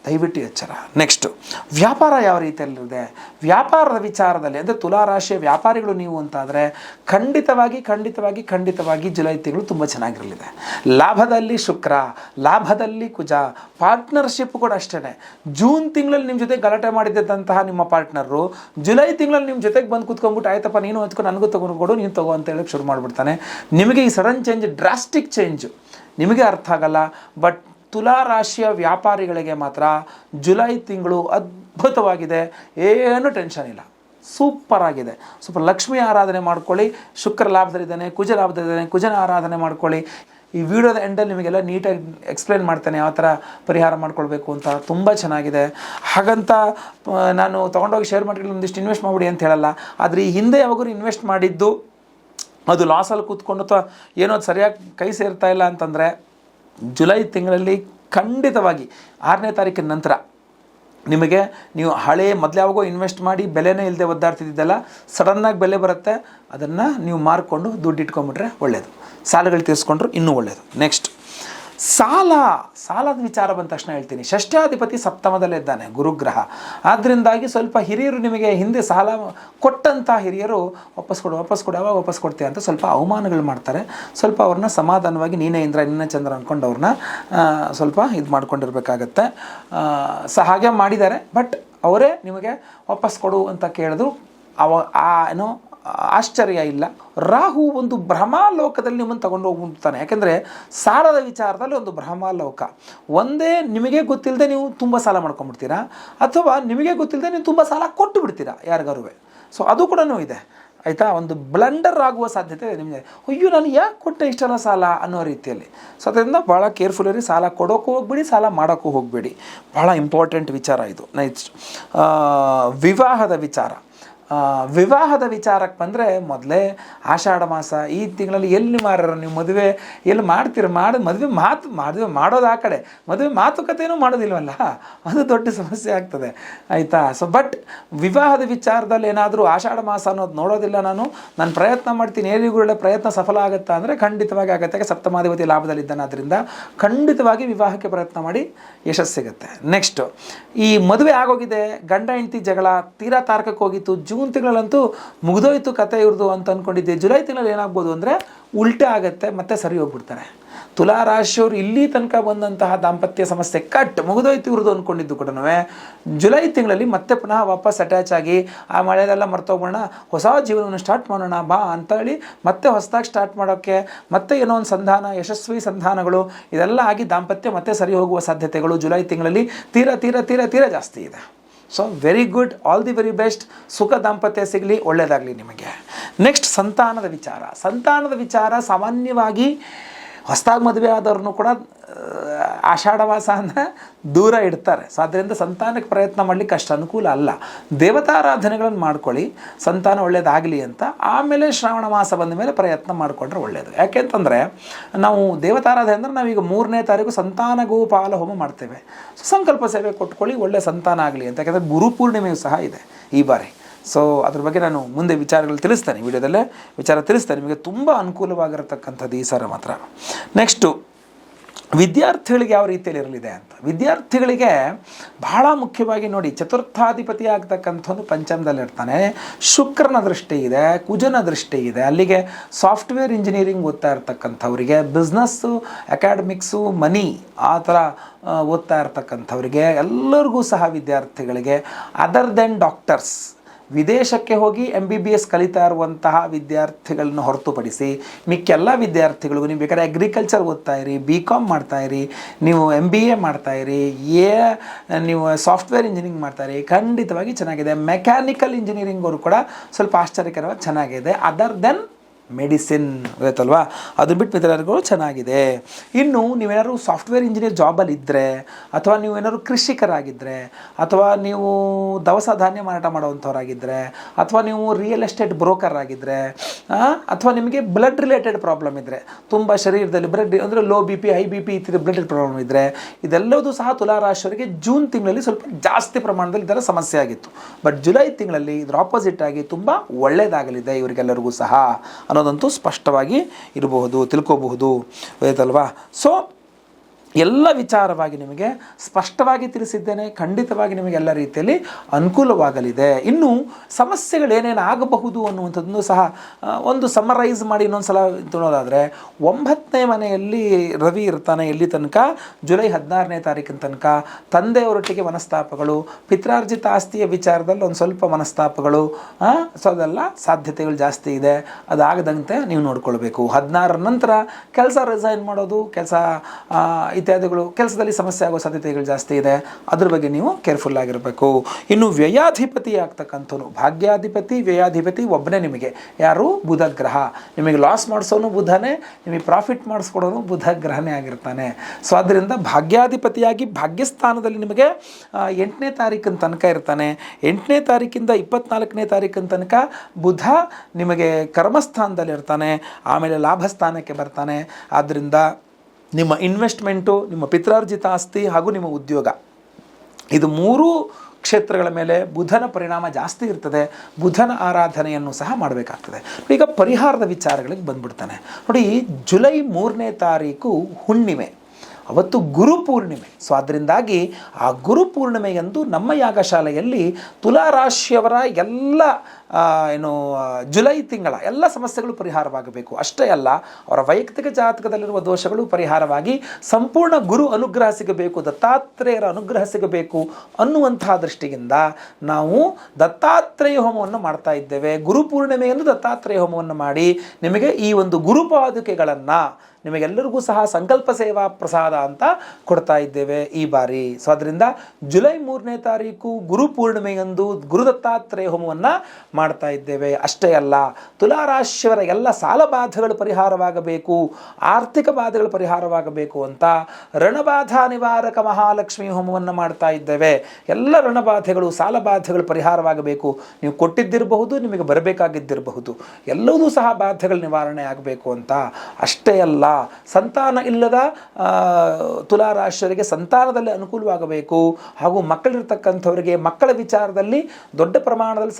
ದಯವಿಟ್ಟು ಎಚ್ಚರ. ನೆಕ್ಸ್ಟು ವ್ಯಾಪಾರ ಯಾವ ರೀತಿಯಲ್ಲಿದೆ? ವ್ಯಾಪಾರದ ವಿಚಾರದಲ್ಲಿ, ಅಂದರೆ ತುಲಾರಾಶಿಯ ವ್ಯಾಪಾರಿಗಳು ನೀವು ಅಂತಾದರೆ, ಖಂಡಿತವಾಗಿ ಖಂಡಿತವಾಗಿ ಖಂಡಿತವಾಗಿ ಜುಲೈ ತಿಂಗಳು ತುಂಬ ಚೆನ್ನಾಗಿರಲಿದೆ. ಲಾಭದಲ್ಲಿ ಶುಕ್ರ, ಲಾಭದಲ್ಲಿ ಕುಜ ಪಾರ್ಟ್ನರ್ಶಿಪ್ ಕೂಡ ಅಷ್ಟೇ ಜೂನ್ ತಿಂಗಳಲ್ಲಿ ನಿಮ್ಮ ಜೊತೆ ಗಲಾಟೆ ಮಾಡಿದ್ದಂತಹ ನಿಮ್ಮ ಪಾರ್ಟ್ನರು ಜುಲೈ ತಿಂಗಳಲ್ಲಿ ನಿಮ್ಮ ಜೊತೆಗೆ ಬಂದು ಕುತ್ಕೊಂಡ್ಬಿಟ್ಟು, ಆಯ್ತಪ್ಪ, ನೀನು ಹಚ್ಕೊಂಡು ನನಗೂ ತಗೊಂಡು ಕೊಡು, ನೀನು ತಗೋ ಅಂತ ಹೇಳಕ್ಕೆ ಶುರು ಮಾಡಿಬಿಡ್ತಾನೆ. ನಿಮಗೆ ಈ ಸಡನ್ ಚೇಂಜ್ ಡ್ರಾಸ್ಟಿಕ್ ಚೇಂಜು ನಿಮಗೆ ಅರ್ಥ ಆಗಲ್ಲ. ಬಟ್ ತುಲಾ ರಾಶಿಯ ವ್ಯಾಪಾರಿಗಳಿಗೆ ಮಾತ್ರ ಜುಲೈ ತಿಂಗಳು ಅದ್ಭುತವಾಗಿದೆ. ಏನು ಟೆನ್ಷನ್ ಇಲ್ಲ. ಸೂಪರ್ ಆಗಿದೆ. ಸ್ವಲ್ಪ ಲಕ್ಷ್ಮಿ ಆರಾಧನೆ ಮಾಡ್ಕೊಳ್ಳಿ. ಶುಕ್ರ ಲಾಭದಲ್ಲಿದ್ದಾನೆ ಕುಜ ಲಾಭದಲ್ಲಿದ್ದಾನೆ ಕುಜನ ಆರಾಧನೆ ಮಾಡ್ಕೊಳ್ಳಿ. ಈ ವಿಡಿಯೋದ ಎಂಡಲ್ಲಿ ನಿಮಗೆಲ್ಲ ನೀಟಾಗಿ ಎಕ್ಸ್ಪ್ಲೇನ್ ಮಾಡ್ತೇನೆ, ಯಾವ ಥರ ಪರಿಹಾರ ಮಾಡ್ಕೊಳ್ಬೇಕು ಅಂತ. ತುಂಬ ಚೆನ್ನಾಗಿದೆ. ಹಾಗಂತ ನಾನು ತೊಗೊಂಡೋಗಿ ಶೇರ್ ಮಾರ್ಕೆಟ್ಗೆ ಒಂದಿಷ್ಟು ಇನ್ವೆಸ್ಟ್ ಮಾಡಿಬಿಡಿ ಅಂತ ಹೇಳಲ್ಲ. ಆದರೆ ಈ ಹಿಂದೆ ಯಾವಾಗಲೂ ಇನ್ವೆಸ್ಟ್ ಮಾಡಿದ್ದು, ಅದು ಲಾಸಲ್ಲಿ ಕೂತ್ಕೊಂಡು ಅಥವಾ ಏನೋ ಸರಿಯಾಗಿ ಕೈ ಸೇರ್ತಾ ಇಲ್ಲ ಅಂತಂದರೆ ಜುಲೈ ತಿಂಗಳಲ್ಲಿ ಖಂಡಿತವಾಗಿ ಆರನೇ ತಾರೀಕಿನ ನಂತರ ನಿಮಗೆ ನೀವು ಹಳೆ ಮೊದಲು ಯಾವಾಗೋ ಇನ್ವೆಸ್ಟ್ ಮಾಡಿ ಬೆಲೆನೇ ಇಲ್ಲದೆ ಒದ್ದಾಡ್ತಿದ್ದಲ್ಲ ಸಡನ್ನಾಗಿ ಬೆಲೆ ಬರುತ್ತೆ, ಅದನ್ನು ನೀವು ಮಾರ್ಕೊಂಡು ದುಡ್ಡು ಇಟ್ಕೊಂಬಿಟ್ರೆ ಒಳ್ಳೆಯದು ಸಾಲಗಳು ತೀರಿಸ್ಕೊಂಡ್ರು ಇನ್ನೂ ಒಳ್ಳೆಯದು ನೆಕ್ಸ್ಟ್ ಸಾಲ, ಸಾಲದ ವಿಚಾರ ಬಂದ ತಕ್ಷಣ ಹೇಳ್ತೀನಿ. ಷಷ್ಠಾಧಿಪತಿ ಸಪ್ತಮದಲ್ಲೇ ಇದ್ದಾನೆ, ಗುರುಗ್ರಹ. ಆದ್ದರಿಂದಾಗಿ ಸ್ವಲ್ಪ ಹಿರಿಯರು ನಿಮಗೆ ಹಿಂದೆ ಸಾಲ ಕೊಟ್ಟಂಥ ಹಿರಿಯರು ವಾಪಸ್ ಕೊಡು ವಾಪಸ್ ಕೊಡು, ಯಾವಾಗ ವಾಪಸ್ ಕೊಡ್ತೀಯ ಅಂತ ಸ್ವಲ್ಪ ಅವಮಾನಗಳು ಮಾಡ್ತಾರೆ. ಸ್ವಲ್ಪ ಅವ್ರನ್ನ ಸಮಾಧಾನವಾಗಿ ನೀನೇ ಇಂದ್ರ, ನಿನ್ನೆ ಚಂದ್ರ ಅಂದ್ಕೊಂಡು ಅವ್ರನ್ನ ಸ್ವಲ್ಪ ಇದು ಮಾಡ್ಕೊಂಡಿರ್ಬೇಕಾಗತ್ತೆ. ಸ ಹಾಗೆ ಮಾಡಿದ್ದಾರೆ, ಬಟ್ ಅವರೇ ನಿಮಗೆ ವಾಪಸ್ ಕೊಡು ಅಂತ ಕೇಳಿದ್ರು. ಅವ, ಆ, ಏನೋ ಆಶ್ಚರ್ಯ ಇಲ್ಲ. ರಾಹು ಒಂದು ಭ್ರಮಾಲೋಕದಲ್ಲಿ ನಿಮ್ಮನ್ನು ತಗೊಂಡು ಹೋಗ್ಬಿಡ್ತಾನೆ. ಯಾಕೆಂದರೆ ಸಾಲದ ವಿಚಾರದಲ್ಲಿ ಒಂದು ಭ್ರಮಾಲೋಕ ಒಂದೇ ನಿಮಗೆ ಗೊತ್ತಿಲ್ಲದೆ ನೀವು ತುಂಬ ಸಾಲ ಮಾಡ್ಕೊಂಡ್ಬಿಡ್ತೀರಾ? ಅಥವಾ ನಿಮಗೆ ಗೊತ್ತಿಲ್ಲದೆ ನೀವು ತುಂಬ ಸಾಲ ಕೊಟ್ಟು ಬಿಡ್ತೀರಾ ಯಾರಿಗಾರು ಸೊ ಅದು ಕೂಡ ಇದೆ. ಆಯಿತಾ? ಒಂದು ಬ್ಲಂಡರ್ ಆಗುವ ಸಾಧ್ಯತೆ ನಿಮಗೆ. ಅಯ್ಯೋ, ನಾನು ಯಾಕೆ ಕೊಟ್ಟೆ ಇಷ್ಟೆಲ್ಲ ಸಾಲ ಅನ್ನೋ ರೀತಿಯಲ್ಲಿ. ಸೊ ಅದರಿಂದ ಭಾಳ ಕೇರ್ಫುಲ್ಲರಿ ಸಾಲ ಕೊಡೋಕ್ಕೂ ಹೋಗ್ಬೇಡಿ, ಸಾಲ ಮಾಡೋಕ್ಕೂ ಹೋಗಬೇಡಿ. ಭಾಳ ಇಂಪಾರ್ಟೆಂಟ್ ವಿಚಾರ ಇದು. ನೆಕ್ಸ್ಟ್ ವಿವಾಹದ ವಿಚಾರ. ವಿವಾಹದ ವಿಚಾರಕ್ಕೆ ಬಂದರೆ ಮೊದಲೇ ಆಷಾಢ ಮಾಸ ಈ ತಿಂಗಳಲ್ಲಿ ಎಲ್ಲಿ ಮಾರ್ಯಾರ ನೀವು ಮದುವೆ ಎಲ್ಲಿ ಮಾಡ್ತೀರ? ಮಾಡಿ ಮದುವೆ ಮಾತು ಮದುವೆ ಮಾಡೋದು ಆ ಕಡೆ. ಮದುವೆ ಮಾತುಕತೆಯೂ ಮಾಡೋದಿಲ್ವಲ್ಲ? ಅದು ದೊಡ್ಡ ಸಮಸ್ಯೆ ಆಗ್ತದೆ. ಆಯಿತಾ? ಸೊ ಬಟ್ ವಿವಾಹದ ವಿಚಾರದಲ್ಲಿ ಏನಾದರೂ ಆಷಾಢ ಮಾಸ ಅನ್ನೋದು ನೋಡೋದಿಲ್ಲ ನಾನು. ನಾನು ಪ್ರಯತ್ನ ಮಾಡ್ತೀನಿ. ಏನಿಗೂ ಪ್ರಯತ್ನ ಸಫಲ ಆಗುತ್ತಾ ಅಂದರೆ ಖಂಡಿತವಾಗಿ ಆಗುತ್ತೆ. ಯಾಕೆ? ಸಪ್ತಮಾಧಿಪತಿ ಲಾಭದಲ್ಲಿದ್ದಾನೆ ಅದರಿಂದ ಖಂಡಿತವಾಗಿ ವಿವಾಹಕ್ಕೆ ಪ್ರಯತ್ನ ಮಾಡಿ ಯಶಸ್ಸು ಸಿಗುತ್ತೆ. ನೆಕ್ಸ್ಟು ಈ ಮದುವೆ ಆಗೋಗಿದೆ. ಗಂಡ ಹೆಂಡತಿ ಜಗಳ, ತೀರಾ ತಾರಕಕ್ಕೆ ಹೋಗಿತ್ತು. ಜೂನ್ ತಿಂಗಳಲ್ಲಂತೂ ಮುಗಿದೋಯ್ತು ಕತೆ ಇವ್ರದ್ದು ಅಂತ ಅಂದ್ಕೊಂಡಿದ್ದೆ ಜುಲೈ ತಿಂಗಳಲ್ಲಿ ಏನಾಗ್ಬೋದು ಅಂದರೆ ಉಲ್ಟೆ ಆಗುತ್ತೆ, ಮತ್ತೆ ಸರಿ ಹೋಗ್ಬಿಡ್ತಾರೆ. ತುಲಾ ರಾಶಿಯವರು ಇಲ್ಲಿ ತನಕ ಬಂದಂತಹ ದಾಂಪತ್ಯ ಸಮಸ್ಯೆ ಕಟ್, ಮುಗಿದೋಯ್ತು ಇವ್ರದ್ದು ಅಂದ್ಕೊಂಡಿದ್ದು ಕೂಡ ಜುಲೈ ತಿಂಗಳಲ್ಲಿ ಮತ್ತೆ ಪುನಃ ವಾಪಸ್ ಅಟ್ಯಾಚ್ ಆಗಿ, ಆ ಮಳೆದೆಲ್ಲ ಮರ್ತೋಗೋಣ ಹೊಸ ಜೀವನವನ್ನು ಸ್ಟಾರ್ಟ್ ಮಾಡೋಣ, ಬಾ ಅಂತೇಳಿ ಮತ್ತೆ ಹೊಸದಾಗಿ ಸ್ಟಾರ್ಟ್ ಮಾಡೋಕ್ಕೆ, ಮತ್ತೆ ಏನೋ ಒಂದು ಸಂಧಾನ, ಯಶಸ್ವಿ ಸಂಧಾನಗಳು, ಇದೆಲ್ಲ ಆಗಿ ದಾಂಪತ್ಯ ಮತ್ತೆ ಸರಿ ಹೋಗುವ ಸಾಧ್ಯತೆಗಳು ಜುಲೈ ತಿಂಗಳಲ್ಲಿ ತೀರಾ ತೀರಾ ತೀರಾ ತೀರಾ ಜಾಸ್ತಿ ಇದೆ. So very good all the very best ಸುಖ ದಾಂಪತ್ಯ ಸಿಗಲಿ ಒಳ್ಳೆಯದಾಗಲಿ ನಿಮಗೆ. ನೆಕ್ಸ್ಟ್ ಸಂತಾನದ ವಿಚಾರ. ಸಂತಾನದ ವಿಚಾರ ಸಾಮಾನ್ಯವಾಗಿ ಹೊಸದಾಗಿ ಮದುವೆ ಆದವ್ರನ್ನು ಕೂಡ ಆಷಾಢವಾಸ ಆಷಾಢ ಅಂದರೆ ದೂರ ಇಡ್ತಾರೆ. ಸೊ ಅದರಿಂದ ಸಂತಾನಕ್ಕೆ ಪ್ರಯತ್ನ ಮಾಡಲಿಕ್ಕೆ ಅಷ್ಟು ಅನುಕೂಲ ಅಲ್ಲ. ದೇವತಾರಾಧನೆಗಳನ್ನು ಮಾಡ್ಕೊಳ್ಳಿ, ಸಂತಾನ ಒಳ್ಳೇದಾಗಲಿ ಅಂತ. ಆಮೇಲೆ ಶ್ರಾವಣ ಮಾಸ ಬಂದ ಮೇಲೆ ಪ್ರಯತ್ನ ಮಾಡಿಕೊಂಡ್ರೆ ಒಳ್ಳೆಯದು ಯಾಕೆಂತಂದರೆ ನಾವು ದೇವತಾರಾಧನೆ ಅಂದರೆ ನಾವೀಗ ಮೂರನೇ ತಾರೀಕು ಸಂತಾನ ಗೋಪಾಲ ಹೋಮ ಮಾಡ್ತೇವೆ. ಸೊ ಸಂಕಲ್ಪ ಸೇವೆ ಕೊಟ್ಕೊಳ್ಳಿ ಒಳ್ಳೆಯ ಸಂತಾನ ಆಗಲಿ ಅಂತ. ಯಾಕೆಂದರೆ ಗುರುಪೂರ್ಣಿಮೆಯೂ ಸಹ ಇದೆ ಈ ಬಾರಿ. ಸೊ ಅದ್ರ ಬಗ್ಗೆ ನಾನು ಮುಂದೆ ವಿಚಾರಗಳು ತಿಳಿಸ್ತೇನೆ, ವಿಡಿಯೋದಲ್ಲೇ ವಿಚಾರ ತಿಳಿಸ್ತೇನೆ. ನಿಮಗೆ ತುಂಬ ಅನುಕೂಲವಾಗಿರತಕ್ಕಂಥದ್ದು ಈ ಸರ ಮಾತ್ರ. ನೆಕ್ಸ್ಟು ವಿದ್ಯಾರ್ಥಿಗಳಿಗೆ ಯಾವ ರೀತಿಯಲ್ಲಿ ಇರಲಿದೆ ಅಂತ. ವಿದ್ಯಾರ್ಥಿಗಳಿಗೆ ಬಹಳ ಮುಖ್ಯವಾಗಿ ನೋಡಿ, ಚತುರ್ಥಾಧಿಪತಿ ಆಗ್ತಕ್ಕಂಥದ್ದು ಪಂಚಮದಲ್ಲಿ ಇರ್ತಾನೆ. ಶುಕ್ರನ ದೃಷ್ಟಿ ಇದೆ, ಕುಜನ ದೃಷ್ಟಿ ಇದೆ. ಅಲ್ಲಿಗೆ ಸಾಫ್ಟ್ವೇರ್ ಇಂಜಿನಿಯರಿಂಗ್ ಓದ್ತಾ ಇರ್ತಕ್ಕಂಥವ್ರಿಗೆ, ಬಿಸ್ನೆಸ್ಸು, ಅಕಾಡೆಮಿಕ್ಸು, ಮನಿ ಆ ಥರ ಓದ್ತಾ ಇರ್ತಕ್ಕಂಥವ್ರಿಗೆ, ಎಲ್ಲರಿಗೂ ಸಹ ವಿದ್ಯಾರ್ಥಿಗಳಿಗೆ, ಅದರ್ ದೆನ್ ಡಾಕ್ಟರ್ಸ್ ವಿದೇಶಕ್ಕೆ ಹೋಗಿ ಎಂ ಬಿ ಬಿ ಎಸ್ ಕಲಿತಾ ಇರುವಂತಹ ವಿದ್ಯಾರ್ಥಿಗಳನ್ನು ಹೊರತುಪಡಿಸಿ ಮಿಕ್ಕೆಲ್ಲ ವಿದ್ಯಾರ್ಥಿಗಳಿಗೂ ನೀವು ಬೇಕಾದ್ರೆ ಅಗ್ರಿಕಲ್ಚರ್ ಓದ್ತಾ ಇರಿ ಬಿ ಕಾಮ್ ಮಾಡ್ತಾ ಇರಿ, ನೀವು ಎಂ ಬಿ ಎ ಮಾಡ್ತಾ ಇರಿ ಎ ನೀವು ಸಾಫ್ಟ್ವೇರ್ ಇಂಜಿನಿಯರಿಂಗ್ ಮಾಡ್ತಾ ಇರಿ, ಖಂಡಿತವಾಗಿ ಚೆನ್ನಾಗಿದೆ. ಮೆಕ್ಯಾನಿಕಲ್ ಇಂಜಿನಿಯರಿಂಗ್ ಅವರು ಕೂಡ ಸ್ವಲ್ಪ ಆಶ್ಚರ್ಯಕರವಾಗಿ ಚೆನ್ನಾಗಿದೆ. ಅದರ್ ದೆನ್ ಮೆಡಿಸಿನ್ ಇರುತ್ತಲ್ವಾ? ಅದು ಬಿಟ್ಟು ಮಿತ್ರರಿಗೂ ಚೆನ್ನಾಗಿದೆ. ಇನ್ನು ನೀವೇನಾದ್ರು ಸಾಫ್ಟ್ವೇರ್ ಇಂಜಿನಿಯರ್ ಜಾಬಲ್ಲಿ ಇದ್ದರೆ ಅಥವಾ ನೀವೇನಾದ್ರು ಕೃಷಿಕರಾಗಿದ್ದರೆ ಅಥವಾ ನೀವು ದವಸ ಧಾನ್ಯ ಮಾರಾಟ ಮಾಡುವಂಥವ್ರಾಗಿದ್ದರೆ ಅಥವಾ ನೀವು ರಿಯಲ್ ಎಸ್ಟೇಟ್ ಬ್ರೋಕರ್ ಆಗಿದ್ದರೆ ಅಥವಾ ನಿಮಗೆ ಬ್ಲಡ್ ರಿಲೇಟೆಡ್ ಪ್ರಾಬ್ಲಮ್ ಇದ್ದರೆ ತುಂಬ ಶರೀರದಲ್ಲಿ ಬ್ಲಡ್ ಅಂದರೆ low B P high B P ಇತ್ತಿದ್ರೆ blood problem ಇದ್ದರೆ ಇದೆಲ್ಲವೂ ಸಹ ತುಲಾರಾಶಿಯವರಿಗೆ ಜೂನ್ ತಿಂಗಳಲ್ಲಿ ಸ್ವಲ್ಪ ಜಾಸ್ತಿ ಪ್ರಮಾಣದಲ್ಲಿ ಇದರ ಸಮಸ್ಯೆ ಆಗಿತ್ತು. ಬಟ್ ಜುಲೈ ತಿಂಗಳಲ್ಲಿ ಇದರ ಆಪೋಸಿಟ್ ಆಗಿ ತುಂಬ ಒಳ್ಳೆಯದಾಗಲಿದೆ ಇವರಿಗೆಲ್ಲರಿಗೂ ಸಹ. ಅನ್ನೋದಂತೂ ಸ್ಪಷ್ಟವಾಗಿ ಇರಬಹುದು ತಿಳ್ಕೋಬಹುದು. ಆಯ್ತಲ್ವಾ ಸೊ ಎಲ್ಲ ವಿಚಾರವಾಗಿ ನಿಮಗೆ ಸ್ಪಷ್ಟವಾಗಿ ತಿಳಿಸಿದ್ದೇನೆ, ಖಂಡಿತವಾಗಿ ನಿಮಗೆ ಎಲ್ಲ ರೀತಿಯಲ್ಲಿ ಅನುಕೂಲವಾಗಲಿದೆ. ಇನ್ನು ಸಮಸ್ಯೆಗಳೇನೇನು ಆಗಬಹುದು ಅನ್ನುವಂಥದ್ದನ್ನು ಸಹ ಒಂದು ಸಮರೈಸ್ ಮಾಡಿ ಇನ್ನೊಂದು ಸಲ ತಿಳೋದಾದರೆ, ಒಂಬತ್ತನೇ ಮನೆಯಲ್ಲಿ ರವಿ ಇರ್ತಾನೆ ಎಲ್ಲಿ ತನಕ? ಜುಲೈ ಹದಿನಾರನೇ ತಾರೀಕಿನ ತನಕ. ತಂದೆಯವರೊಟ್ಟಿಗೆ ಮನಸ್ತಾಪಗಳು, ಪಿತ್ರಾರ್ಜಿತ ಆಸ್ತಿಯ ವಿಚಾರದಲ್ಲಿ ಒಂದು ಸ್ವಲ್ಪ ಮನಸ್ತಾಪಗಳು ಸೊ ಅದೆಲ್ಲ ಸಾಧ್ಯತೆಗಳು ಜಾಸ್ತಿ ಇದೆ. ಅದಾಗದಂತೆ ನೀವು ನೋಡ್ಕೊಳ್ಬೇಕು. ಹದಿನಾರರ ನಂತರ ಕೆಲಸ ರಿಸೈನ್ ಮಾಡೋದು, ಕೆಲಸ ಇತ್ಯಾದಿಗಳು ಕೆಲಸದಲ್ಲಿ ಸಮಸ್ಯೆ ಆಗೋ ಸಾಧ್ಯತೆಗಳು ಜಾಸ್ತಿ ಇದೆ. ಅದ್ರ ಬಗ್ಗೆ ನೀವು ಕೇರ್ಫುಲ್ ಆಗಿರಬೇಕು. ಇನ್ನು ವ್ಯಯಾಧಿಪತಿ ಆಗ್ತಕ್ಕಂಥವ್ನು. ಭಾಗ್ಯಾಧಿಪತಿ, ವ್ಯಯಾಧಿಪತಿ ಒಬ್ಬನೇ ನಿಮಗೆ. ಯಾರು? ಬುಧ ಗ್ರಹ. ನಿಮಗೆ ಲಾಸ್ ಮಾಡಿಸೋನು ಬುಧನೇ, ನಿಮಗೆ ಪ್ರಾಫಿಟ್ ಮಾಡಿಸ್ಕೊಡೋನು ಬುಧ ಗ್ರಹನೇ ಆಗಿರ್ತಾನೆ. ಸೊ ಅದರಿಂದ ಭಾಗ್ಯಾಧಿಪತಿಯಾಗಿ ಭಾಗ್ಯಸ್ಥಾನದಲ್ಲಿ ನಿಮಗೆ ಎಂಟನೇ ತಾರೀಕಿನ ತನಕ ಇರ್ತಾನೆ. ಎಂಟನೇ ತಾರೀಕಿಂದ ಇಪ್ಪತ್ನಾಲ್ಕನೇ ತಾರೀಕಿನ ತನಕ ಬುಧ ನಿಮಗೆ ಕರ್ಮಸ್ಥಾನದಲ್ಲಿ ಇರ್ತಾನೆ. ಆಮೇಲೆ ಲಾಭಸ್ಥಾನಕ್ಕೆ ಬರ್ತಾನೆ. ಆದ್ದರಿಂದ ನಿಮ್ಮ ಇನ್ವೆಸ್ಟ್ಮೆಂಟು ನಿಮ್ಮ ಪಿತ್ರಾರ್ಜಿತ ಆಸ್ತಿ ಹಾಗೂ ನಿಮ್ಮ ಉದ್ಯೋಗ. ಇದು ಮೂರೂ ಕ್ಷೇತ್ರಗಳ ಮೇಲೆ ಬುಧನ ಪರಿಣಾಮ ಜಾಸ್ತಿ ಇರ್ತದೆ. ಬುಧನ ಆರಾಧನೆಯನ್ನು ಸಹ ಮಾಡಬೇಕಾಗ್ತದೆ. ಈಗ ಪರಿಹಾರದ ವಿಚಾರಗಳಿಗೆ ಬಂದ್ಬಿಡ್ತಾನೆ. ನೋಡಿ, ಜುಲೈ ಮೂರನೇ ತಾರೀಕು ಹುಣ್ಣಿಮೆ. ಅವತ್ತು ಗುರು ಪೂರ್ಣಿಮೆ. ಸೊ ಅದರಿಂದಾಗಿ ಆ ಗುರು ಪೂರ್ಣಿಮೆಯಂದು ನಮ್ಮ ಯಾಗಶಾಲೆಯಲ್ಲಿ ತುಲಾರಾಶಿಯವರ ಎಲ್ಲ ಏನು ಜುಲೈ ತಿಂಗಳ ಎಲ್ಲ ಸಮಸ್ಯೆಗಳು ಪರಿಹಾರವಾಗಬೇಕು. ಅಷ್ಟೇ ಅಲ್ಲ, ಅವರ ವೈಯಕ್ತಿಕ ಜಾತಕದಲ್ಲಿರುವ ದೋಷಗಳು ಪರಿಹಾರವಾಗಿ ಸಂಪೂರ್ಣ ಗುರು ಅನುಗ್ರಹ ಸಿಗಬೇಕು, ದತ್ತಾತ್ರೇಯರ ಅನುಗ್ರಹ ಸಿಗಬೇಕು ಅನ್ನುವಂತಹ ದೃಷ್ಟಿಯಿಂದ ನಾವು ದತ್ತಾತ್ರೇಯ ಹೋಮವನ್ನು ಮಾಡ್ತಾ ಇದ್ದೇವೆ. ಗುರು ಪೂರ್ಣಿಮೆಯನ್ನು ದತ್ತಾತ್ರೇಯ ಹೋಮವನ್ನು ಮಾಡಿ ನಿಮಗೆ ಈ ಒಂದು ಗುರುಪಾದುಕೆಗಳನ್ನು ನಿಮಗೆಲ್ಲರಿಗೂ ಸಹ ಸಂಕಲ್ಪ ಸೇವಾ ಪ್ರಸಾದ ಅಂತ ಕೊಡ್ತಾ ಇದ್ದೇವೆ ಈ ಬಾರಿ. ಸೊ, ಅದರಿಂದ ಜುಲೈ ಮೂರನೇ ತಾರೀಕು ಗುರು ಪೂರ್ಣಿಮೆಯಂದು ಗುರು ದತ್ತಾತ್ರೇಯ ಹೋಮವನ್ನು ಮಾಡ್ತಾ ಇದ್ದೇವೆ. ಅಷ್ಟೇ ಅಲ್ಲ, ತುಲಾರಾಶಿಯವರ ಎಲ್ಲ ಸಾಲ ಬಾಧೆಗಳು ಪರಿಹಾರವಾಗಬೇಕು. ಆರ್ಥಿಕ ಬಾಧೆಗಳು ಪರಿಹಾರವಾಗಬೇಕು ಅಂತ ರಣಬಾಧ ನಿವಾರಕ ಮಹಾಲಕ್ಷ್ಮಿ ಹೋಮವನ್ನು ಮಾಡ್ತಾ ಇದ್ದೇವೆ. ಎಲ್ಲ ರಣಬಾಧೆಗಳು, ಸಾಲ ಬಾಧೆಗಳು ಪರಿಹಾರವಾಗಬೇಕು. ನೀವು ಕೊಟ್ಟಿದ್ದಿರಬಹುದು, ನಿಮಗೆ ಬರಬೇಕಾಗಿದ್ದಿರಬಹುದು. ಎಲ್ಲವೂ ಸಹ ಬಾಧೆಗಳು ನಿವಾರಣೆ ಆಗಬೇಕು ಅಂತ. ಅಷ್ಟೇ ಅಲ್ಲ, ಸಂತಾನ ಇಲ್ಲದ ತುಲಾರಾಶಿಯವರಿಗೆ ಸಂತಾನದಲ್ಲಿ ಅನುಕೂಲವಾಗಬೇಕು. ಹಾಗೂ ಮಕ್ಕಳಿರ್ತಕ್ಕಂಥವರಿಗೆ ಮಕ್ಕಳ ವಿಚಾರದಲ್ಲಿ ದೊಡ್ಡ ಪ್ರಮಾಣದಲ್ಲಿ